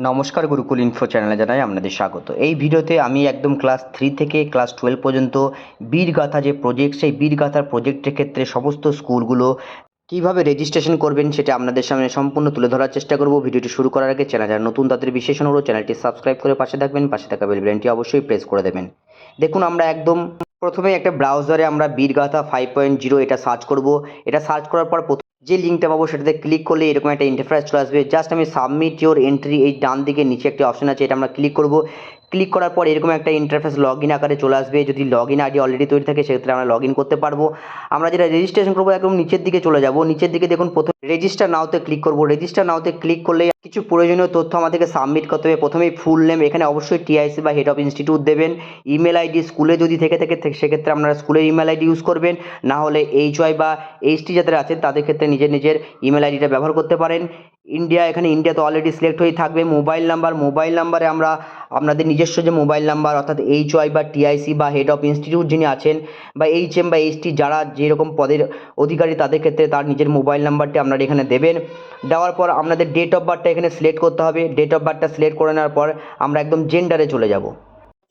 নমস্কার গুরুকুল ইনফো চ্যানেলে জানাই আপনাদের স্বাগত। এই ভিডিওতে আমি একদম ক্লাস থ্রি থেকে ক্লাস টুয়েলভ পর্যন্ত বীরগাথা যে প্রজেক্ট সেই বীরগাথার প্রজেক্টের ক্ষেত্রে সমস্ত স্কুলগুলো কীভাবে রেজিস্ট্রেশন করবেন সেটা আপনাদের সামনে সম্পূর্ণ তুলে ধরার চেষ্টা করব। ভিডিওটি শুরু করার আগে চ্যানেল যারা নতুন, তাদের বিশেষ অনুরোধ, চ্যানেলটি সাবস্ক্রাইব করে পাশে থাকবেন, পাশে থাকা বেল বাটনটি অবশ্যই প্রেস করে দেবেন। দেখুন, আমরা একদম প্রথমে একটা ব্রাউজারে আমরা বীরগাথা ফাইভ পয়েন্ট জিরো এটা সার্চ করব। এটা সার্চ করার পর যে লিঙ্কটা পাবো সেটাতে ক্লিক করলে এরকম একটা ইন্টারফেস চলে আসবে। জাস্ট আমি সাবমিট ইওর এন্ট্রি এই ডান দিকে নিচে একটা অপশন আছে, এটা আমরা ক্লিক করব। ক্লিক করার পর এরকম একটা ইন্টারফেস লগ ইন আকারে চলে আসবে। যদি লগ ইন আইডি অলরেডি তৈরি থাকে, সেক্ষেত্রে আমরা লগ ইন করতে পারব। আমরা যেটা রেজিস্ট্রেশন করব, একদম নিচের দিকে চলে যাব। নিচের দিকে দেখুন, প্রথম রেজিস্টার নাওতে ক্লিক করব। রেজিস্টার নাওতে ক্লিক করলে কিছু প্রয়োজনীয় তথ্য আমাদেরকে সাবমিট করতে হবে। প্রথমেই ফুল নেম এখানে অবশ্যই টিআইসি বা হেড অফ ইনস্টিটিউট দেবেন। ইমেল আইডি স্কুলে যদি থেকে থেকে সেক্ষেত্রে আপনারা স্কুলের ইমেল আইডি ইউজ করবেন। না হলে এইচ ওয়াই বা এইচ এইচটি যাদের আছেন, তাদের ক্ষেত্রে নিজের নিজের ইমেল আইডিটা ব্যবহার করতে পারেন। ইন্ডিয়া এখানে ইন্ডিয়া তো অলরেডি সিলেক্ট হয়ে থাকবে। মোবাইল নাম্বার মোবাইল নাম্বারে আমরা আপনাদের নিজস্ব যে মোবাইল নাম্বার অর্থাৎ এইচ ওয়াই বা টিআইসি বা হেড অফ ইনস্টিটিউট যিনি আছেন, বা এইচ এম বা এইচ এইচটি যারা যেরকম পদের অধিকারী, তাদের ক্ষেত্রে তার নিজের মোবাইল নাম্বারটি আপনারা এখানে দেবেন। দেওয়ার পর আপনাদের ডেট অফ বার্থটা এখানে সিলেক্ট করতে হবে। ডেট অফ বার্থটা সিলেক্ট করে নেওয়ার পর আমরা একদম জেন্ডারে চলে যাব।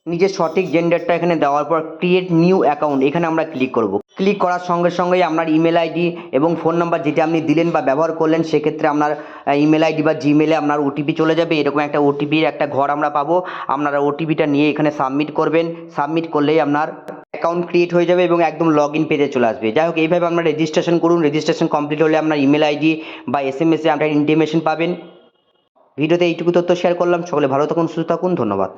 নিজের সঠিক জেন্ডারটা এখানে দেওয়ার পর ক্রিয়েট নিউ অ্যাকাউন্ট এখানে আমরা ক্লিক করব। ক্লিক করার সঙ্গে সঙ্গেই আপনার ইমেল আইডি এবং ফোন নাম্বার যেটা আপনি দিলেন বা ব্যবহার করলেন, সেক্ষেত্রে আপনার ইমেল আইডি বা জিমেলে আপনার ওটিপি চলে যাবে। এরকম একটা ওটিপির একটা ঘর আমরা পাবো। আপনারা ওটিপিটা নিয়ে এখানে সাবমিট করবেন। সাবমিট করলেই আপনার অ্যাকাউন্ট ক্রিয়েট হয়ে যাবে এবং একদম লগ ইন পেজে চলে আসবে। যাই হোক, এইভাবে আপনার রেজিস্ট্রেশন করুন। রেজিস্ট্রেশন কমপ্লিট হলে আপনার ইমেল আইডি বা এস এম এসে আপনার ইন্টিমেশন পাবেন। ভিডিওতে এইটুকু তথ্য শেয়ার করলাম। সকলে ভালো থাকুন সুস্থ থাকুন ধন্যবাদ।